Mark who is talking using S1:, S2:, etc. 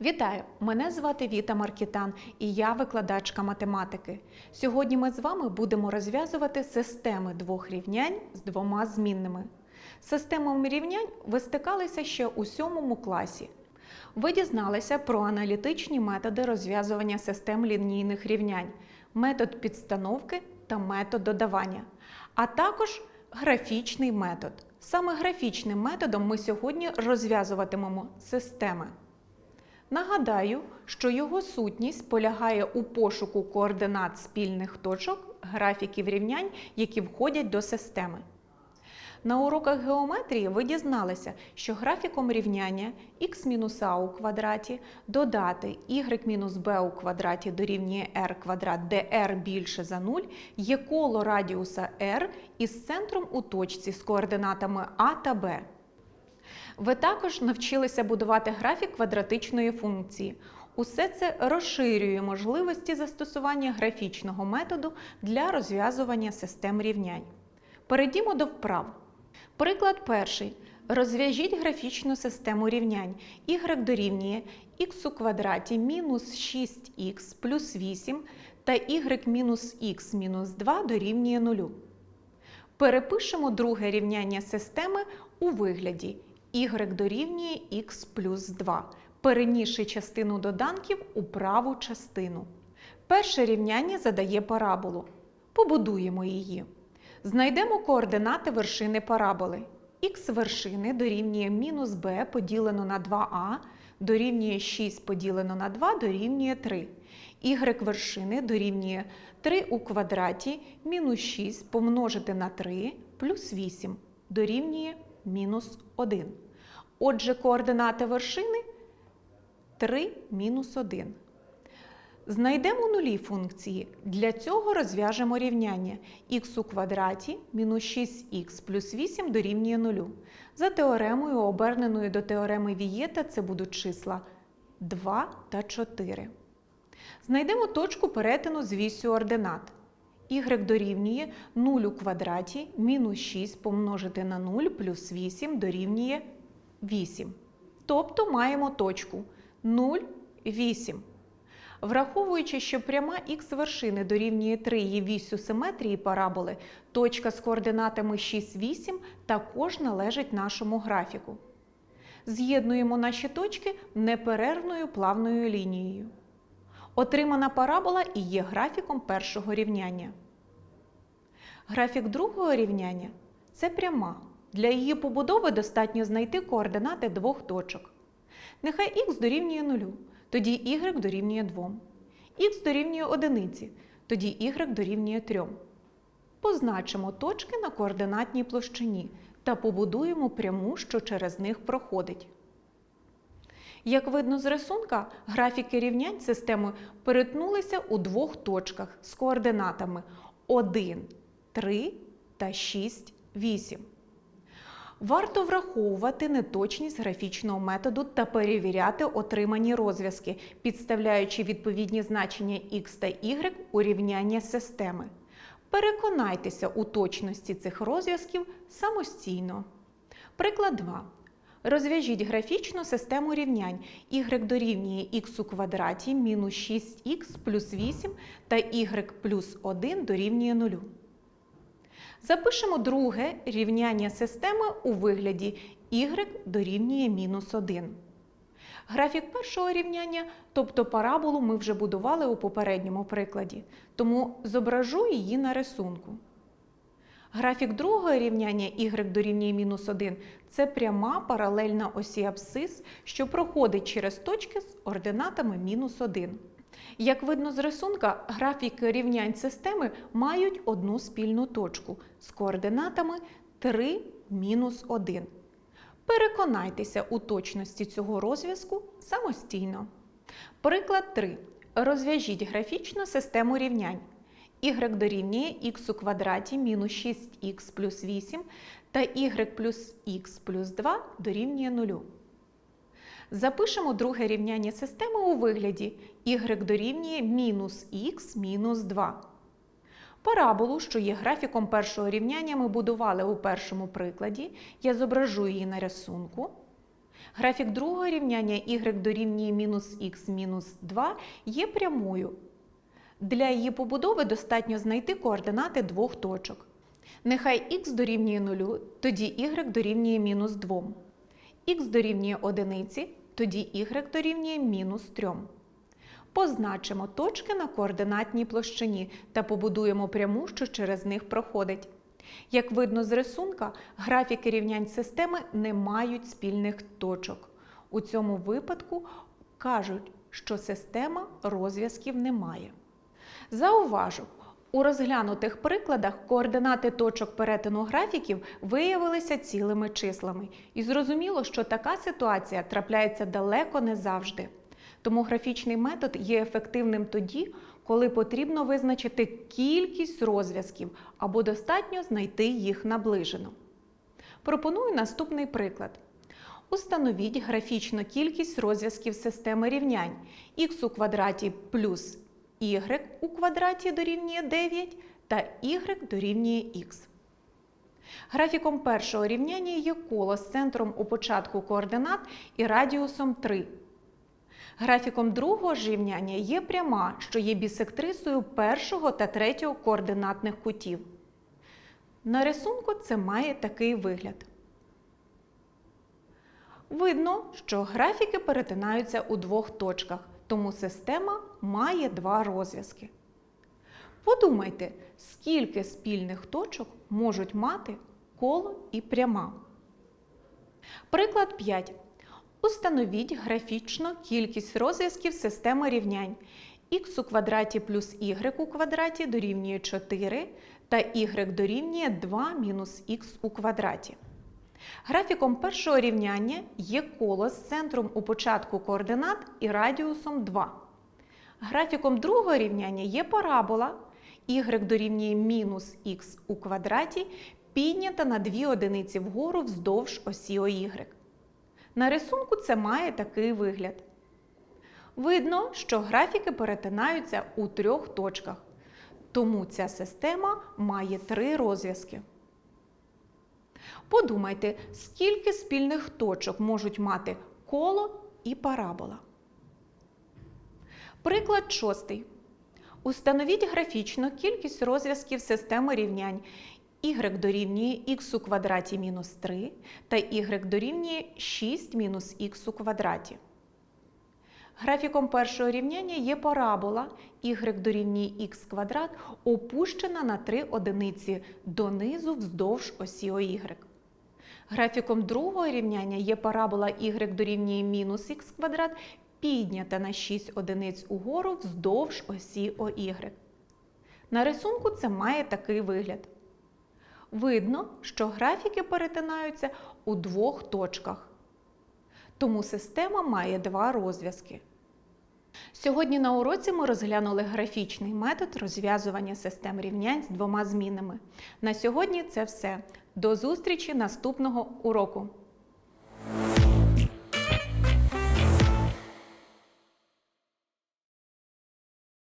S1: Вітаю! Мене звати Віта Маркітан і я викладачка математики. Сьогодні ми з вами будемо розв'язувати системи двох рівнянь з двома змінними. Системами рівнянь ви стикалися ще у сьомому класі. Ви дізналися про аналітичні методи розв'язування систем лінійних рівнянь, метод підстановки та метод додавання, а також графічний метод. Саме графічним методом ми сьогодні розв'язуватимемо системи. Нагадаю, що його сутність полягає у пошуку координат спільних точок графіків рівнянь, які входять до системи. На уроках геометрії ви дізналися, що графіком рівняння х-а у квадраті додати y-b у квадраті дорівнює r квадрат, де r більше за 0, є коло радіуса r із центром у точці з координатами а та b. Ви також навчилися будувати графік квадратичної функції. Усе це розширює можливості застосування графічного методу для розв'язування систем рівнянь. Перейдімо до вправ. Приклад перший. Розв'яжіть графічну систему рівнянь. y дорівнює х у квадраті мінус 6х плюс 8 та y мінус х мінус 2 дорівнює 0. Перепишемо друге рівняння системи у вигляді y дорівнює х плюс 2, перенісши частину доданків у праву частину. Перше рівняння задає параболу. Побудуємо її. Знайдемо координати вершини параболи. х вершини дорівнює мінус b поділено на 2а, дорівнює 6 поділено на 2 дорівнює 3. y вершини дорівнює 3 у квадраті мінус 6 помножити на 3 плюс 8 дорівнює мінус 1. Отже, координати вершини 3 мінус 1. Знайдемо нулі функції. Для цього розв'яжемо рівняння х у квадраті мінус 6х плюс 8 дорівнює 0. За теоремою, оберненою до теореми Вієта, це будуть числа 2 та 4. Знайдемо точку перетину з вісю ординат. y дорівнює 0 у квадраті мінус 6 помножити на 0 плюс 8 дорівнює 8. Тобто маємо точку 0, 8. Враховуючи, що пряма х вершини дорівнює 3 є вісю симетрії параболи, точка з координатами 6, 8 також належить нашому графіку. З'єднуємо наші точки неперервною плавною лінією. Отримана парабола і є графіком першого рівняння. Графік другого рівняння це пряма. Для її побудови достатньо знайти координати двох точок. Нехай х дорівнює 0, тоді y дорівнює 2. х дорівнює 1, тоді y дорівнює 3. Позначимо точки на координатній площині та побудуємо пряму, що через них проходить. Як видно з рисунка, графіки рівнянь системи перетнулися у двох точках з координатами 1, 3 та 6, 8. Варто враховувати неточність графічного методу та перевіряти отримані розв'язки, підставляючи відповідні значення x та y у рівняння системи. Переконайтеся у точності цих розв'язків самостійно. Приклад 2. Розв'яжіть графічну систему рівнянь y дорівнює х у квадраті мінус 6х плюс 8 та y плюс 1 дорівнює 0. Запишемо друге рівняння системи у вигляді y дорівнює мінус 1. Графік першого рівняння, тобто параболу, ми вже будували у попередньому прикладі, тому зображу її на рисунку. Графік другого рівняння y дорівнює мінус 1 це пряма паралельна осі абсцис, що проходить через точки з ординатами мінус 1. Як видно з рисунка, графіки рівнянь системи мають одну спільну точку з координатами 3 мінус 1. Переконайтеся у точності цього розв'язку самостійно. Приклад 3. Розв'яжіть графічну систему рівнянь. y дорівнює х у квадраті мінус 6х плюс 8 та y плюс х плюс 2 дорівнює 0. Запишемо друге рівняння системи у вигляді y дорівнює мінус х мінус 2. Параболу, що є графіком першого рівняння, ми будували у першому прикладі. Я зображу її на рисунку. Графік другого рівняння y дорівнює мінус х мінус 2 є прямою. Для її побудови достатньо знайти координати двох точок. Нехай х дорівнює 0, тоді y дорівнює мінус 2. х дорівнює 1, тоді y дорівнює мінус 3. Позначимо точки на координатній площині та побудуємо пряму, що через них проходить. Як видно з рисунка, графіки рівнянь системи не мають спільних точок. У цьому випадку кажуть, що система розв'язків не має. Зауважу, у розглянутих прикладах координати точок перетину графіків виявилися цілими числами, і зрозуміло, що така ситуація трапляється далеко не завжди. Тому графічний метод є ефективним тоді, коли потрібно визначити кількість розв'язків або достатньо знайти їх наближено. Пропоную наступний приклад. Установіть графічну кількість розв'язків системи рівнянь х у квадраті плюс y у квадраті дорівнює 9 та y дорівнює х. Графіком першого рівняння є коло з центром у початку координат і радіусом 3. Графіком другого ж рівняння є пряма, що є бісектрисою першого та третього координатних кутів. На рисунку це має такий вигляд. Видно, що графіки перетинаються у двох точках, тому система має два розв'язки. Подумайте, скільки спільних точок можуть мати коло і пряма. Приклад 5. Установіть графічну кількість розв'язків системи рівнянь х у квадраті плюс y у квадраті дорівнює 4 та y дорівнює 2 мінус х у квадраті. Графіком першого рівняння є коло з центром у початку координат і радіусом 2. Графіком другого рівняння є парабола y дорівнює мінус х у квадраті піднята на 2 одиниці вгору вздовж осі OY. На рисунку це має такий вигляд. Видно, що графіки перетинаються у трьох точках, тому ця система має три розв'язки. Подумайте, скільки спільних точок можуть мати коло і парабола. Приклад шостий. Установіть графічну кількість розв'язків системи рівнянь y дорівнює х у квадраті мінус 3 та y дорівнює 6 мінус х у квадраті. Графіком першого рівняння є парабола y дорівнює х квадрат, опущена на 3 одиниці донизу вздовж осі OY. Графіком другого рівняння є парабола y дорівнює мінус х квадрат, піднята на 6 одиниць угору вздовж осі OY. На рисунку це має такий вигляд. Видно, що графіки перетинаються у двох точках. Тому система має два розв'язки. Сьогодні на уроці ми розглянули графічний метод розв'язування систем рівнянь з двома змінами. На сьогодні це все. До зустрічі наступного уроку!